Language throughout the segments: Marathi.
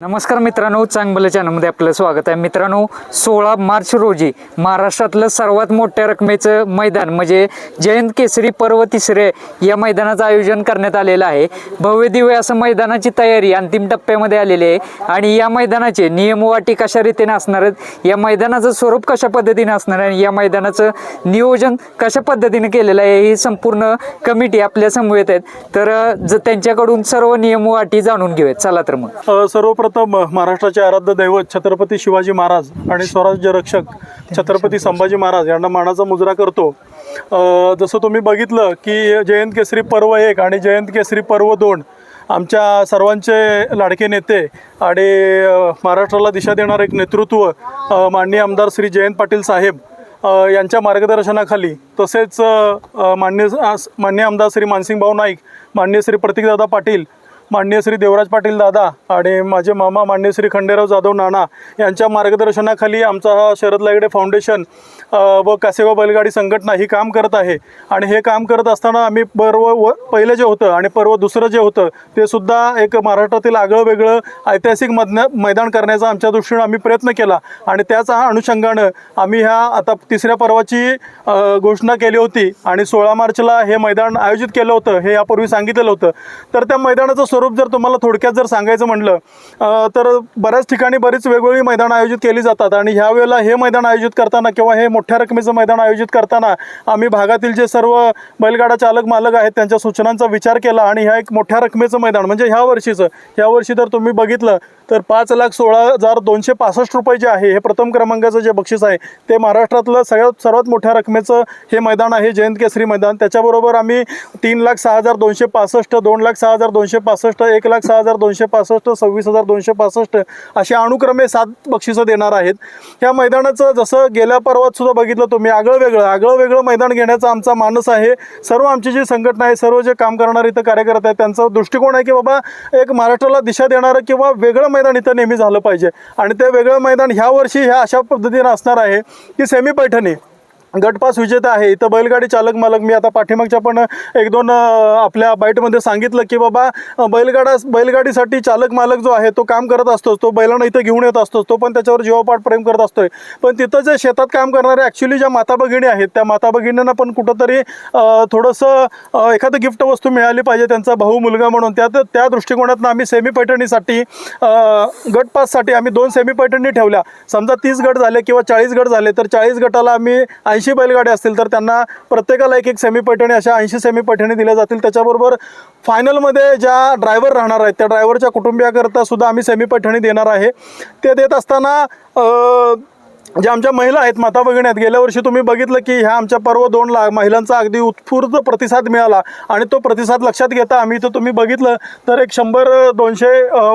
नमस्कार मित्रांनो चांगलं चॅनलमध्ये आपलं स्वागत आहे. मित्रांनो सोळा मार्च रोजी महाराष्ट्रातलं सर्वात मोठ्या रकमेचं मैदान म्हणजे जयंत केसरी पर्व तिसरे या मैदानाचं आयोजन करण्यात आलेलं आहे. भव्य दिव्य असं मैदानाची तयारी अंतिम टप्प्यामध्ये आलेली आहे. आणि या मैदानाचे नियम कशा रीतीने असणार आहेत? या मैदानाचं स्वरूप कशा पद्धतीने असणार आहे? आणि या मैदानाचं नियोजन कशा पद्धतीने केलेलं आहे? ही संपूर्ण कमिटी आपल्या समवेत आहेत. तर ज त्यांच्याकडून सर्व नियम जाणून घेऊयात. चला तर मग. सर्व सर्वप्रथम महाराष्ट्राचे आराध्य दैवत छत्रपती शिवाजी महाराज आणि स्वराज्य रक्षक छत्रपती संभाजी महाराज यांना मानाचा मुजरा करतो. जसं तुम्ही बघितलं की जयंत केसरी पर्व एक आणि जयंत केसरी पर्व दोन आमच्या सर्वांचे लाडके नेते आणि महाराष्ट्राला दिशा देणारं एक नेतृत्व माननीय आमदार श्री जयंत पाटील साहेब यांच्या मार्गदर्शनाखाली तसेच मान्य आस- मान्य आमदार श्री मानसिंग भाऊ नाईक मान्य श्री प्रतीकदादा पाटील माननीय श्री देवराज पाटील दादा आणि माझे मामा माननीय श्री खंडेराव जाधव नाना यांच्या मार्गदर्शनाखाली आमचा हा शरद लागडे फाउंडेशन व कासेवा बैलगाडी संघटना ही काम करत आहे. आणि हे काम करत असताना आम्ही पर्व व पहिलं जे होतं आणि पर्व दुसरं जे होतं ते सुद्धा एक महाराष्ट्रातील आगळं वेगळं ऐतिहासिक मधन मैदान करण्याचा आमच्या दृष्टीनं आम्ही प्रयत्न केला. आणि त्याच अनुषंगानं आम्ही ह्या आता तिसऱ्या पर्वाची घोषणा केली होती. आणि सोळा मार्चला हे मैदान आयोजित केलं होतं हे यापूर्वी सांगितलेलं होतं. तर त्या मैदानाचं स्वरूप जर तुम्हाला थोडक्यात जर सांगायचं म्हटलं तर बऱ्याच ठिकाणी बरीच वेगवेगळी मैदानं आयोजित केली जातात. आणि ह्या वेळेला हे मैदान आयोजित करताना किंवा हे मोठ्या रकमेचं मैदान आयोजित करताना आम्ही भागातील जे सर्व बैलगाडा चालक मालक आहेत त्यांच्या सूचनांचा विचार केला आणि ह्या एक मोठ्या रकमेचं मैदान म्हणजे ह्या वर्षीचं ह्या वर्षी जर तुम्ही बघितलं तर पाच लाख सोळा हजार दोनशे पासष्ट रुपये जे आहे हे प्रथम क्रमांकाचं जे बक्षीस आहे ते महाराष्ट्रातलं सगळ्यात सर्वात मोठ्या रकमेचं हे मैदान आहे जयंत केसरी मैदान. त्याच्याबरोबर आम्ही तीन लाख सहा हजार दोनशे पासष्ट दोन लाख सहा हजार दोनशे पासष्ट एक लाख सहा हजार दोनशे पासष्ट सव्वीस हजार दोनशे पासष्ट अशी अनुक्रमे सात बक्षिसं देणार आहेत. ह्या मैदानाचं जसं गेल्या पर्वात सुद्धा बघितलं तुम्ही आगळं वेगळं आगळं वेगळं मैदान घेण्याचा आमचा मानस आहे. सर्व आमची जी संघटना आहे सर्व जे काम करणारे इथं कार्यकर्ते आहेत त्यांचा दृष्टिकोन आहे की बाबा एक महाराष्ट्राला दिशा देणारं किंवा वेगळं मैदान इथं नेहमी झालं पाहिजे. आणि ते वेगळं मैदान ह्या वर्षी ह्या अशा पद्धतीनं असणार आहे की सेमी पैठणी गटपास विजेता आहे. इथं बैलगाडी चालक मालक मी आता पाठीमागच्या पण एक दोन आपल्या बाईटमध्ये सांगितलं की बाबा बैलगाडा बैलगाडीसाठी चालक मालक जो आहे तो काम करत असतो. तो बैलांना इथं घेऊन येत असतो. तो पण त्याच्यावर जीवापाठ प्रेम करत असतोय. पण तिथं जे शेतात काम करणारे ॲक्च्युली ज्या माता भगिनी आहेत त्या माता भगिनींना पण कुठंतरी थोडंसं एखादं गिफ्ट वस्तू मिळाली पाहिजे त्यांचा भाऊ मुलगा म्हणून. त्या त्या दृष्टिकोनातून आम्ही सेमी पैठणीसाठी गटपाससाठी आम्ही दोन सेमी पैठणी ठेवल्या. समजा तीस गट झाले किंवा चाळीस गट झाले तर चाळीस गटाला आम्ही ऐंशी बैलगाड्या असतील तर त्यांना प्रत्येकाला एक एक सेमी पैठणी अशा ऐंशी सेमी पैठणी दिल्या जातील. त्याच्याबरोबर फायनलमध्ये ज्या ड्रायव्हर राहणार आहेत त्या ड्रायव्हरच्या कुटुंबियाकरता सुद्धा आम्ही सेमी पैठणी देणार आहे. ते देत असताना ज्या आमच्या महिला आहेत माता भगिनी आहेत. गेल्या वर्षी तुम्ही बघितलं की ह्या आमच्या पर्व दोन ला महिलांचा अगदी उत्स्फूर्त प्रतिसाद मिळाला आणि तो प्रतिसाद लक्षात घेता आम्ही इथं तुम्ही बघितलं तर एक शंभर दोनशे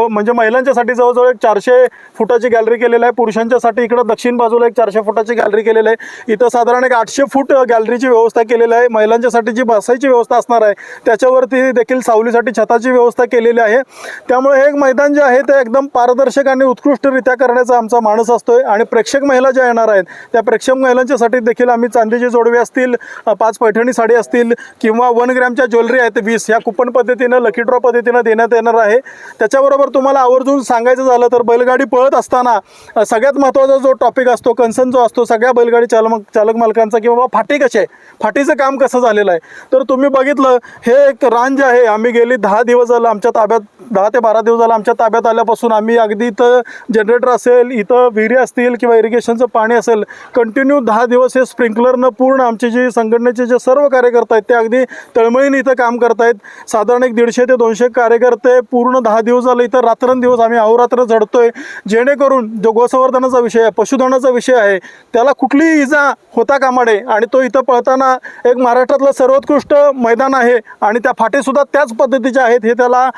म्हणजे महिलांच्यासाठी जवळजवळ एक चारशे फुटाची गॅलरी केलेली आहे. पुरुषांच्यासाठी इकडं दक्षिण बाजूला एक चारशे फुटाची गॅलरी केलेली आहे. इथं साधारण एक आठशे फूट गॅलरीची व्यवस्था केलेली आहे. महिलांच्यासाठी जी बसायची व्यवस्था असणार आहे त्याच्यावरती देखील सावलीसाठी छताची व्यवस्था केलेली आहे. त्यामुळे हे एक मैदान जे आहे ते एकदम पारदर्शक आणि उत्कृष्टरित्या करण्याचा आमचा माणूस असतोय आणि प्रेक्षक महिला ज्या येणार आहेत त्या प्रेक्षक महिलांच्यासाठी देखील आम्ही चांदीचे जोडवे असतील पाच पैठणी साडी असतील किंवा वन ग्रॅमच्या ज्वेलरी आहेत वीस ह्या कुपन पद्धतीनं लकी ड्रॉ पद्धतीनं देण्यात येणार आहे. त्याच्याबरोबर तुम्हाला आवर्जून सांगायचं झालं तर बैलगाडी पळत असताना सगळ्यात महत्त्वाचा जो टॉपिक असतो कन्सर्न जो असतो सगळ्या बैलगाडी चालक चालक मालकांचा की बाबा फाटी कशी आहे? फाटीचं काम कसं झालेलं आहे? तर तुम्ही बघितलं हे एक रान जे आहे. आम्ही गेली दहा दिवस झालं आमच्या ताब्यात दहा ते बारा दिवस झालं आमच्या ताब्यात आल्यापासून आम्ही अगदी इथं जनरेटर असेल इथं विहिरी असतील किंवा इरिगेशनचं पाणी असेल कंटिन्यू दहा दिवस हे स्प्रिंकलरनं पूर्ण आमचे जे संघटनेचे जे सर्व कार्यकर्ते आहेत ते अगदी तळमळीने इथं काम करतायत. साधारण एक दीडशे ते दोनशे कार्यकर्ते पूर्ण दहा दिवस झाले इथं रात्रंदिवस आम्ही अहोरात्र झडतोय. जेणेकरून जो गोसंवर्धनाचा विषय आहे पशुधनाचा विषय आहे त्याला कुठलीही इजा होता कामा नये. आणि तो इथं पळताना एक महाराष्ट्रातलं सर्वोत्कृष्ट मैदान आहे आणि त्या फाटेसुद्धा त्याच पद्धतीचे आहेत हे त्याला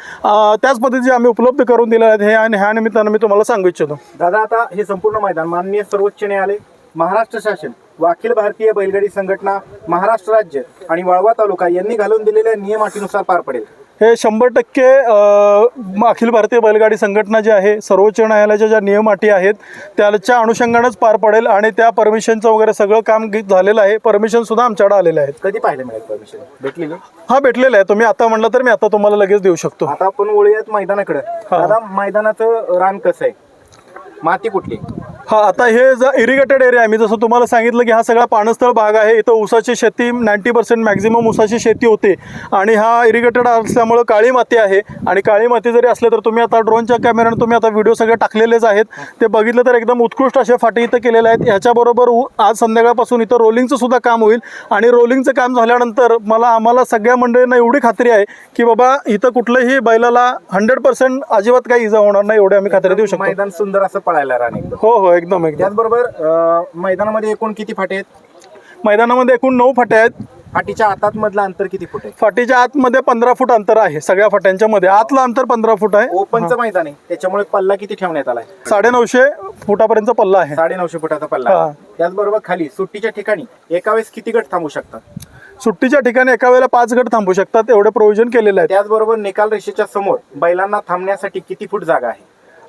त्याच पद्धतीचे आम्ही उपलब्ध करून दिले आहेत. हे आणि ह्या निमित्तानं मी तुम्हाला सांगू इच्छितो. दादा आता हे संपूर्ण मैदान माननीय सर्वोच्च न्यायालय महाराष्ट्र शासन व अखिल भारतीय बैलगाडी संघटना महाराष्ट्र राज्य आणि वाळवा तालुका यांनी घालून दिलेल्या नियम अटीनुसार पार पडेल. हे शंभर टक्के अखिल भारतीय बैलगाडी संघटना जी आहे सर्वोच्च न्यायालयाच्या ज्या नियम अटी आहेत त्याच्या अनुषंगानंच पार पडेल आणि त्या परमिशनचं वगैरे सगळं काम झालेलं आहे. परमिशन सुद्धा आमच्याकडे आलेले आहेत. कधी पाहायला मिळेल परमिशन भेटलेली हा भेटलेला आहे. तुम्ही आता म्हणलं तर मी आता तुम्हाला लगेच देऊ शकतो. आता आपण वळूयात मैदानाकडे. मैदानाचं रान कसं आहे? माती कुठली? हा आता हे जर इरिगेटेड एरिया आहे मी जसं तुम्हाला सांगितलं की हा सगळा पाणस्थळ भाग आहे इथं ऊसाची शेती नाईन्टी पर्सेंट मॅक्झिमम ऊसाची शेती होते. आणि हा इरिगेटेड असल्यामुळं काळी माती आहे. आणि काळी माती जरी असले तर तुम्ही आता ड्रोनच्या कॅमेऱ्याने तुम्ही आता व्हिडिओ सगळे टाकलेलेच आहेत. ते बघितलं तर एकदम उत्कृष्ट असे फाटे इथं केलेले आहेत. ह्याच्याबरोबर आज संध्याकाळपासून इथं रोलिंगचं सुद्धा काम होईल. आणि रोलिंगचं काम झाल्यानंतर मला आम्हाला सगळ्या मंडळींना एवढी खात्री आहे की बाबा इथं कुठलंही बैलाला हंड्रेड पर्सेंट अजिबात काही इजा होणार नाही एवढी आम्ही खात्री देऊ शकतो. मैदान सुंदर असं पळायला एकदम हो हो एकदम एकदम. त्याचबरोबर अं, मैदानामध्ये एकूण किती फाटे आहेत? मैदानामध्ये एकूण नऊ फाटे आहेत. फाटीच्या आतात मधलं अंतर किती फूट आहे? फाटीच्या आतमध्ये पंधरा फूट अंतर आहे सगळ्या फाट्यांच्या मध्ये. आतलं अंतर पंधरा फूट आहे. ओपनचं मैदान आहे. त्याच्यामुळे पल्ला किती ठेवण्यात आलाय? साडेनऊशे फुटापर्यंत पल्ला आहे. साडे नऊशे फुटाचा पल्ला हा. आहे. त्याचबरोबर खाली सुट्टीच्या ठिकाणी एका वेळेस किती गट थांबू शकतात? सुट्टीच्या ठिकाणी एका वेळेला पाच गट थांबू शकतात एवढे प्रोव्हिजन केलेले आहेत. त्याचबरोबर निकाल रेषेच्या समोर बैलांना थांबण्यासाठी किती फूट जागा आहे?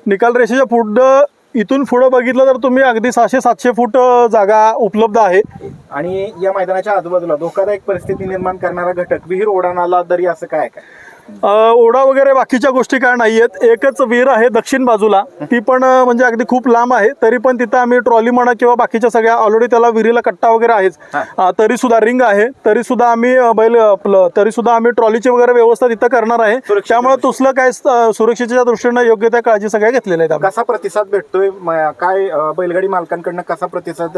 निकाल रेषेच्या पुढं इथून पुढं बघितलं तर तुम्ही अगदी सहाशे सातशे फूट जागा उपलब्ध आहे. आणि या मैदानाच्या आजूबाजूला धोकादायक परिस्थिती निर्माण करणारा घटक विहीर ओढाणाला दरी असं काय काय? ओढा वगैरे बाकीच्या गोष्टी काय नाही आहेत एकच विहीर आहे दक्षिण बाजूला. ती पण म्हणजे अगदी खूप लांब आहे. तरी पण तिथं आम्ही ट्रॉली म्हणा किंवा बाकीच्या सगळ्या ऑलरेडी त्याला विहिरीला कट्टा वगैरे आहेच. तरी सुद्धा रिंग आहे. तरी सुद्धा आम्ही बैल आपलं तरी सुद्धा आम्ही ट्रॉलीची वगैरे व्यवस्था तिथं करणार आहे. त्यामुळे तुसलं काय सुरक्षेच्या दृष्टीनं योग्य त्या काळजी सगळ्या घेतलेल्या आहेत कसा प्रतिसाद भेटतोय? काय बैलगाडी मालकांकडनं कसा प्रतिसाद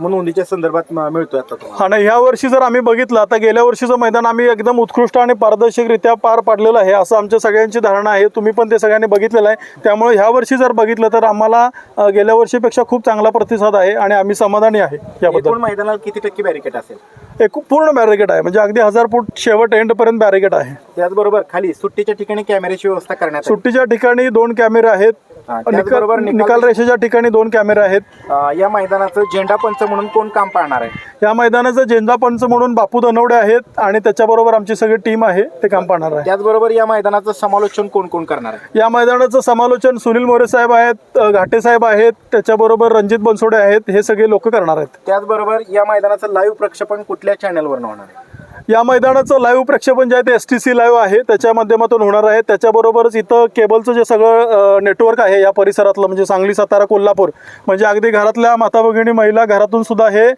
नोंदीच्या संदर्भात मिळतोय आता हा नाही ह्या वर्षी जर आम्ही बघितलं आता गेल्या वर्षीचं मैदान आम्ही एकदम उत्कृष्ट आणि पारदर्शकरित्या पार पाडलेलं आहे असं आमच्या सगळ्यांची धारणा आहे. तुम्ही पण ते सगळ्यांनी बघितलेलं आहे. त्यामुळे ह्या वर्षी जर बघितलं तर आम्हाला गेल्या वर्षीपेक्षा खूप चांगला प्रतिसाद आहे आणि आम्ही समाधानी आहे याबद्दल. मैदानाला किती टक्के बॅरिकेड असेल? एक पूर्ण बॅरिकेड आहे. म्हणजे अगदी हजार फूट शेवट एंडपर्यंत बॅरिकेड आहे. त्याचबरोबर खाली सुट्टीच्या ठिकाणी कॅमेऱ्याची व्यवस्था करण्यात आली. सुट्टीच्या ठिकाणी दोन कॅमेरे आहेत. हा, निकाल त्याचबरोबर निकाल- निकाल रेषेच्या ठिकाणी दोन कॅमेरे आहेत. अं, या मैदानाचं झेंडा पंच म्हणून कोण काम पाहणार आहे? या मैदानाचं झेंडा पंच म्हणून बापू धनवडे आहेत आणि त्याच्याबरोबर आमची सगळी टीम आहे ते काम पाहणार आहे. त्याचबरोबर या मैदानाचं समालोचन कोण कोण करणार आहे? या मैदानाचं समालोचन सुनील मोरे साहेब आहेत अ, घाटे साहेब आहेत त्याच्याबरोबर रणजित बनसोडे आहेत हे सगळे लोक करणार आहेत. त्याचबरोबर या मैदानाचं लाईव्ह प्रक्षेपण कुठल्या चॅनलवर होणार आहे? या मैदानाचं लाईव्ह प्रक्षेपण जे आहे ते एस टी सी लाईव्ह आहे. त्याच्या माध्यमातून होणार आहे. त्याच्याबरोबरच इथं केबलचं जे सगळं नेटवर्क आहे या परिसरातलं म्हणजे सांगली सातारा कोल्हापूर म्हणजे अगदी घरातल्या माता भगिनी महिला घरातून सुद्धा हे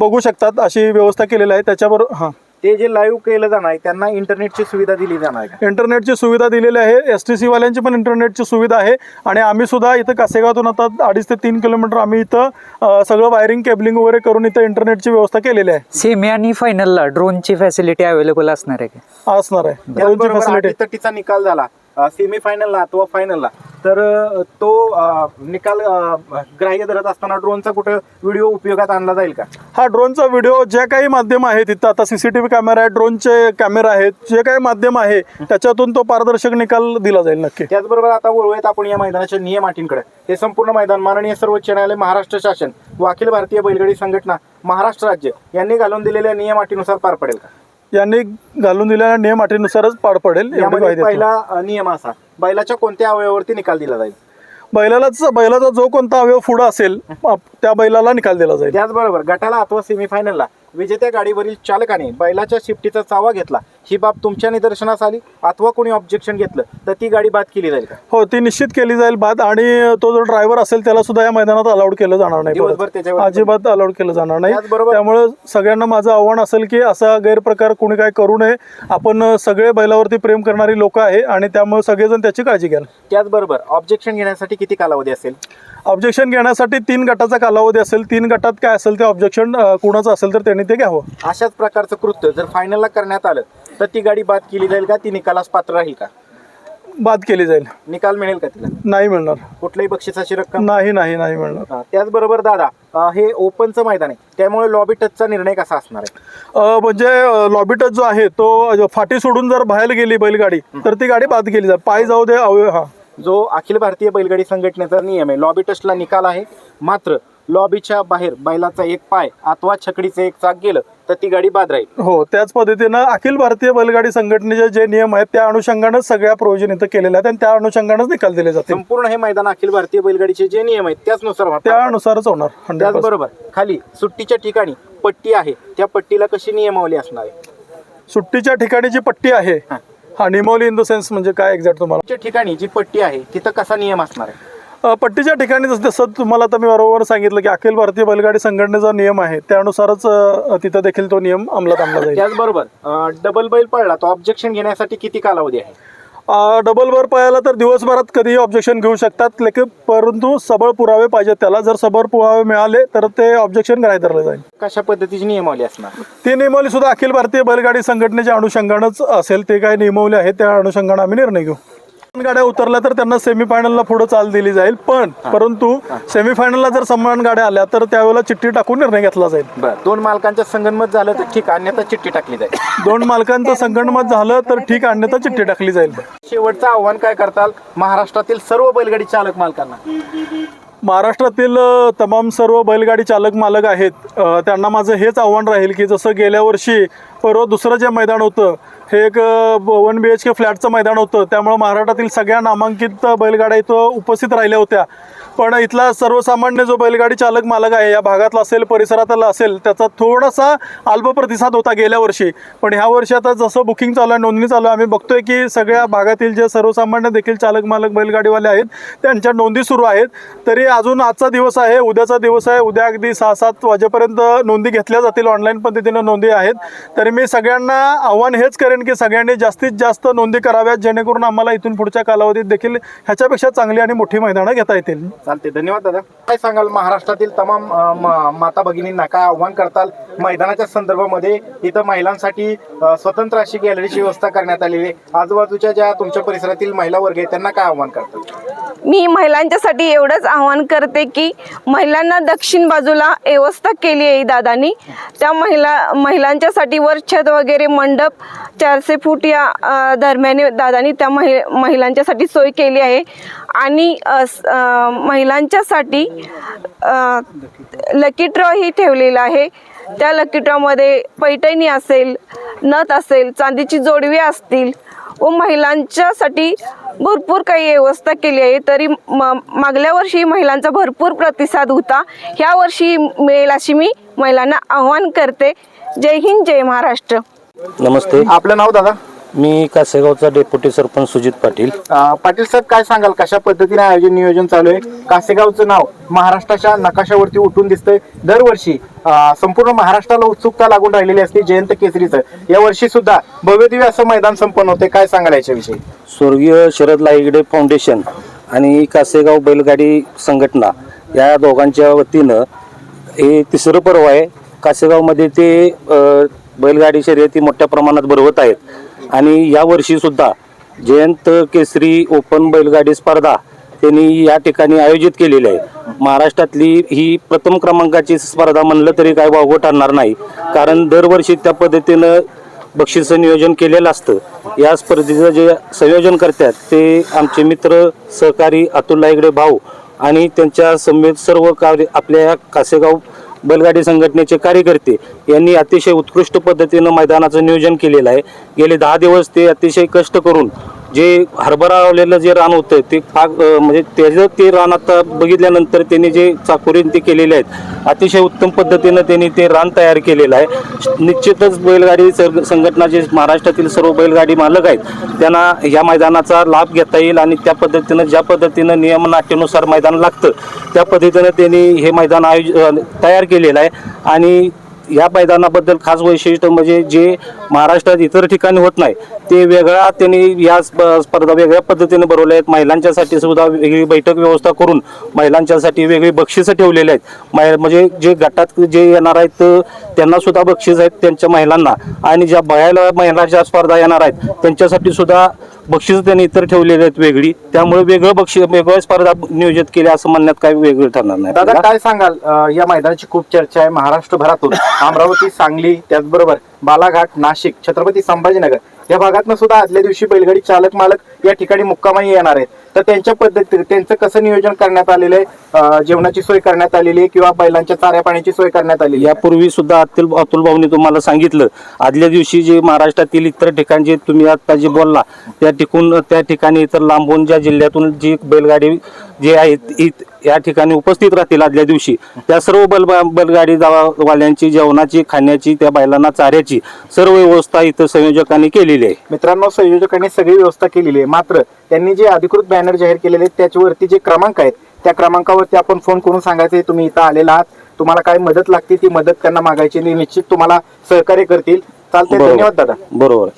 बघू शकतात अशी व्यवस्था केलेली आहे. त्याच्याबरोबर हां. ते जे लाईव्ह केलं जाणार आहे त्यांना इंटरनेटची सुविधा दिली जाणार. आहे? इंटरनेटची सुविधा दिलेली आहे. एस टी सीवाल्यांची पण इंटरनेटची सुविधा आहे. आणि आम्ही सुद्धा इथं कासेगावातून आता अडीच ते तीन किलोमीटर आम्ही इथं सगळं वायरिंग केबलिंग वगैरे करून इथं इंटरनेटची व्यवस्था केलेली आहे. सेमी आणि फायनलला ड्रोनची फॅसिलिटी अवेलेबल असणार आहे का? असणार आहे. ड्रोनची त्याचबरोबर फॅसिलिटी निकाल झाला. सेमी फायनलला अथवा फायनलला तर तो निकाल ग्राह्य धरत असताना ड्रोनचा कुठं व्हिडिओ उपयोगात आणला जाईल का? हा ड्रोनचा व्हिडिओ जे काही माध्यम आहे तिथं आता सीसीटीव्ही कॅमेरा आहे ड्रोनचे कॅमेरा आहेत जे काही माध्यम आहे त्याच्यातून तो पारदर्शक निकाल दिला जाईल नक्की. त्याचबरोबर आता वळूयात आपण या मैदानाच्या नियम अटींकडे. हे संपूर्ण मैदान माननीय सर्वोच्च न्यायालय महाराष्ट्र शासन व अखिल भारतीय बैलगाडी संघटना महाराष्ट्र राज्य यांनी घालून दिलेल्या नियम अटीनुसार पार पडेल का? यांनी घालून दिलेल्या नियम अटीनुसारच पार पडेल एवढी यामध्ये देतो. पहिला नियम असा बैलाच्या कोणत्या अवयवावरती निकाल दिला जाईल? बैलालाच बैलाचा जो कोणता अवयव पुढं असेल त्या बैलाला निकाल दिला जाईल. त्याचबरोबर गटाला अथवा सेमीफायनलला विजेत्या गाडीवरील चालकाने बैलाच्या शिफ्टीचा चावा घेतला. ही बाब तुमच्या निदर्शनास आली? अथवा कोणी ऑब्जेक्शन घेतलं? तर ती गाडी बाद केली जाईल का? हो ती निश्चित केली जाईल बाद आणि तो जो ड्रायव्हर असेल त्याला सुद्धा या मैदानात अलाउड केलं जाणार नाही दिवसभर परत. त्याच्यावर- अजिबात अलाउड केलं जाणार नाही. त्याचबरोबर- त्यामुळे सगळ्यांना माझं आव्हान असेल की असा गैरप्रकार कोणी काय करू नये. आपण सगळे बैलावरती प्रेम करणारी लोक आहे आणि त्यामुळे सगळेजण त्याची काळजी घ्याल. त्याचबरोबर ऑब्जेक्शन घेण्यासाठी किती कालावधी असेल? ऑब्जेक्शन घेण्यासाठी तीन गटाचा कालावधी असेल तीन गटात काय असेल ते ऑब्जेक्शन कुणाचं असेल तर त्यांनी ते घ्यावं. अशाच प्रकारचं कृत्य जर फायनलला करण्यात आलं तर ती गाडी बाद केली जाईल का? ती निकालास पात्र राहील का? बाद केली जाईल. निकाल मिळेल का तिला? नाही मिळणार. कुठल्याही बक्षिसाची रक्कम? नाही नाही नाही मिळणार. हा, त्याचबरोबर दादा अं, हे ओपनचं मैदान आहे त्यामुळे लॉबी टचचा निर्णय कसा असणार आहे? अ, म्हणजे लॉबी टच जो आहे तो फाटी सोडून जर बाहेर गेली बैलगाडी तर ती गाडी बाद केली जाईल. पाय जाऊ दे अवयव हा. जो अखिल भारतीय बैलगाडी संघटनेचा नियम आहे. लॉबी टेस्टला निकाल आहे. मात्र लॉबीच्या बाहेर बैलाचा एक पाय अथवा छकडीचं एक चाक गेलं तर ती गाडी बाद राहील. हो त्याच पद्धतीनं अखिल भारतीय बैलगाडी संघटनेचे जे नियम आहेत त्या अनुषंगानंच सगळ्या प्रोव्हिजन इथं केलेल्या आहेत आणि त्या अनुषंगानंच निकाल दिले जातील. संपूर्ण हे मैदान अखिल भारतीय बैलगाडीचे जे नियम आहेत त्याचनुसार. त्यानुसारच होणार 100%. त्याचबरोबर खाली सुट्टीच्या ठिकाणी पट्टी आहे. त्या पट्टीला कशी नियमावली असणार आहे? सुट्टीच्या ठिकाणी जी पट्टी आहे हा. निमोली इन द सेन्स म्हणजे काय एक्झॅक्ट तुम्हाला? ठिकाणी जी पट्टी आहे तिथं कसा नियम असणार आहे? अ, पट्टीच्या ठिकाणी जसं जसं तुम्हाला आता मी बरोबर सांगितलं की अखिल भारतीय बैलगाडी संघटनेचा नियम आहे त्यानुसारच अ, तिथं देखील तो नियम अंमलात आणला जाईल. त्याचबरोबर डबल बैल पडला तो ऑब्जेक्शन घेण्यासाठी किती कालावधी आहे? डबल वर पळायला तर दिवसभरात कधीही ऑब्जेक्शन घेऊ शकतात. लेकिन परंतु सबळ पुरावे पाहिजेत त्याला. जर सबळ पुरावे मिळाले तर ते ऑब्जेक्शन ग्राह्य धरलं जाईल. कशा पद्धतीची नियमावली असणार? ती नियमावली सुद्धा अखिल भारतीय बैलगाडी संघटनेच्या अनुषंगानंच असेल. ते काय नियमावली आहे त्या अनुषंगाने आम्ही निर्णय घेऊ. गाड्या उतरल्या तर त्यांना सेमीफायनलला पुढे चाल दिली जाईल. पण परंतु सेमीफायनलला जर समान गाड्या आल्या तर त्यावेळेला चिठ्ठी टाकून निर्णय घेतला जाईल. दोन मालकांच्या संगनमत झालं तर ठीक अन्यथा चिठ्ठी टाकली जाईल. दोन मालकांचं संगणमत झालं तर ठीक अन्यथा चिठ्ठी टाकली जाईल. शेवटचं आव्हान काय करताल? महाराष्ट्रातील सर्व बैलगाडी चालक मालकांना. महाराष्ट्रातील तमाम सर्व बैलगाडी चालक मालक आहेत. त्यांना माझं हेच आव्हान राहील की जसं गेल्या वर्षी परवा दुसरं जे मैदान होतं हे एक वन बी एच के फ्लॅटचं मैदान होतं. त्यामुळं महाराष्ट्रातील सगळ्या नामांकित बैलगाड्या इथं उपस्थित राहिल्या होत्या. पण इथला सर्वसामान्य जो बैलगाडी चालक मालक आहे या भागातला असेल परिसरातला असेल त्याचा थोडासा अल्प प्रतिसाद होता गेल्या वर्षी. पण ह्या वर्षी आता जसं बुकिंग चालू आहे नोंदणी चालू आहे आम्ही बघतोय की सगळ्या भागातील जे सर्वसामान्य देखील चालक मालक बैलगाडीवाले आहेत त्यांच्या नोंदी सुरू आहेत. तरी अजून आजचा दिवस आहे उद्याचा दिवस आहे उद्या अगदी सहा सात वाजेपर्यंत नोंदी घेतल्या जातील ऑनलाईन पद्धतीनं नोंदी आहेत. तरी मी सगळ्यांना आव्हान हेच करेन की सगळ्यांनी जास्तीत जास्त नोंदी कराव्यात जेणेकरून आम्हाला इथून पुढच्या कालावधीत देखील ह्याच्यापेक्षा चांगली आणि मोठी मैदानं घेता येतील. चालते धन्यवाद दादा. काय सांगाल? महाराष्ट्रातील तमाम अ, म- माता भगिनींना काय आव्हान करताल? मैदानाच्या संदर्भामध्ये इथं महिलांसाठी अ, स्वतंत्र अशी गॅलरीची व्यवस्था करण्यात आलेली आहे. आजूबाजूच्या ज्या तुमच्या परिसरातील महिला वर्ग आहे त्यांना काय आव्हान करतात मी महिलांच्यासाठी एवढंच आवाहन करते की महिलांना दक्षिण बाजूला व्यवस्था केली आहे दादानी. त्या महिला महिलांच्यासाठी वर छत वगैरे मंडप चारशे फूट या दरम्याने दादानी त्या महि महिलांच्यासाठी सोय केली आहे. आणि महिलांच्यासाठी लकी ड्रॉ ही ठेवलेला आहे. त्या लकी ड्रॉमध्ये पैठणी असेल नथ असेल चांदीची जोडवी असतील व महिलांच्यासाठी भरपूर काही व्यवस्था केली आहे. तरी म मागल्या वर्षी महिलांचा भरपूर प्रतिसाद होता. ह्या वर्षी मिळेल अशी मी महिलांना आव्हान करते. जय हिंद जय महाराष्ट्र. नमस्ते. आपलं नाव दादा? मी कासेगावचा डेप्युटी सरपंच सुजित पाटील. अ, पाटील साहेब काय सांगाल? कशा पद्धतीने आयोजन नियोजन चालू आहे? कासेगावचं नाव महाराष्ट्राच्या नकाशावरती उठून दिसतंय. दरवर्षी अ, संपूर्ण महाराष्ट्राला उत्सुकता लागून राहिलेली असते जयंत केसरीचं. या वर्षी सुद्धा भव्यदिव्य असं मैदान संपन्न होते काय सांगाल याच्याविषयी? स्वर्गीय शरद लाहिगडे फाउंडेशन आणि कासेगाव बैलगाडी संघटना या दोघांच्या वतीनं हे तिसरं पर्व आहे. कासेगावमध्ये ते बैलगाडी शर्यती मोठ्या प्रमाणात भरवत आहेत. आणि यावर्षी सुद्धा जयंत केसरी ओपन बैलगाडी स्पर्धा त्यांनी या ठिकाणी आयोजित केलेली आहे. महाराष्ट्रातली ही प्रथम क्रमांकाची स्पर्धा म्हणलं तरी काय वावगं ठरणार नाही. कारण दरवर्षी त्या पद्धतीनं बक्षीसं नियोजन केलेलं असतं. या स्पर्धेचं जे संयोजन करतात ते आमचे मित्र सहकारी अतुल लायगडे भाऊ आणि त्यांच्या समेत सर्व कार्य आपल्या या कासेगाव बैलगाडी संघटनेचे कार्यकर्ते यांनी अतिशय उत्कृष्ट पद्धतीनं मैदानाचं नियोजन केलेलं आहे. गेले दहा दिवस ते अतिशय कष्ट करून जे हरभरा लावलेलं जे रान होतं ते फाग म्हणजे त्याचं ते रान आता बघितल्यानंतर त्यांनी जे चाकोरीन ते केलेले आहेत अतिशय उत्तम पद्धतीनं त्यांनी ते रान तयार केलेलं आहे. निश्चितच बैलगाडी सं- संघटना जे महाराष्ट्रातील सर्व बैलगाडी मालक आहेत त्यांना या मैदानाचा लाभ घेता येईल आणि त्या पद्धतीनं ज्या पद्धतीनं नियमन अटीनुसार मैदान लागतं त्या पद्धतीनं त्यांनी हे मैदान आयोज तयार केलेलं आहे. आणि या मैदानाबद्दल खास वैशिष्ट्य म्हणजे जे महाराष्ट्रात इतर ठिकाणी होत नाही ते वेगळा त्यांनी या स्प- स्पर्धा वेगळ्या पद्धतीने भरवल्या आहेत. महिलांच्यासाठी सुद्धा वेगळी बैठक व्यवस्था करून महिलांच्यासाठी वेगळी बक्षिसं ठेवलेली आहेत. मै म्हणजे जे गटात जे येणार आहेत त्यांना सुद्धा बक्षीस आहेत त्यांच्या महिलांना. आणि ज्या बयाला महिलांच्या स्पर्धा येणार आहेत त्यांच्यासाठी सुद्धा बक्षीस त्यांनी इतर ठेवलेली आहेत वेगळी. त्यामुळे वेगळं बक्षीस वेगळ्या स्पर्धा नियोजित केल्या असं म्हणण्यात काही वेगळं ठरणार नाही. दादा. काय सांगाल? या मैदानाची खूप चर्चा आहे. महाराष्ट्रभरातून अमरावती सांगली त्याचबरोबर बालाघाट नाशिक छत्रपती संभाजीनगर या भागातनं सुद्धा आदल्या दिवशी बैलगाडी चालक मालक या ठिकाणी मुक्कामाही येणार आहेत. तर त्यांच्या पद्धती त्यांचं कसं नियोजन करण्यात आलेलं आहे? जेवणाची सोय करण्यात आलेली आहे किंवा बैलांच्या चाऱ्या पाण्याची सोय करण्यात आलेली यापूर्वी सुद्धा अतुल अतुल भाऊनी तुम्हाला सांगितलं आदल्या दिवशी जे महाराष्ट्रातील इतर ठिकाण जे तुम्ही आता जे बोलला त्या ठिकून त्या ठिकाणी इतर लांबून ज्या जिल्ह्यातून जी बैलगाडी जे आहेत या ठिकाणी उपस्थित राहतील आदल्या दिवशी. त्या सर्व बैल बैलगाडी वाल्यांची जेवणाची खाण्याची त्या बैलांना चाऱ्याची सर्व व्यवस्था इथं संयोजकांनी केलेली आहे. मित्रांनो संयोजकांनी सगळी व्यवस्था केलेली आहे. मात्र त्यांनी जे अधिकृत बॅनर जाहीर केलेले आहेत त्याच्यावरती जे क्रमांक आहेत त्या क्रमांकावरती आपण फोन करून सांगायचे तुम्ही इथं आलेला आहात. तुम्हाला काय मदत लागते ती मदत त्यांना मागायची निश्चित तुम्हाला सहकार्य करतील. चालते धन्यवाद दादा. बरोबर.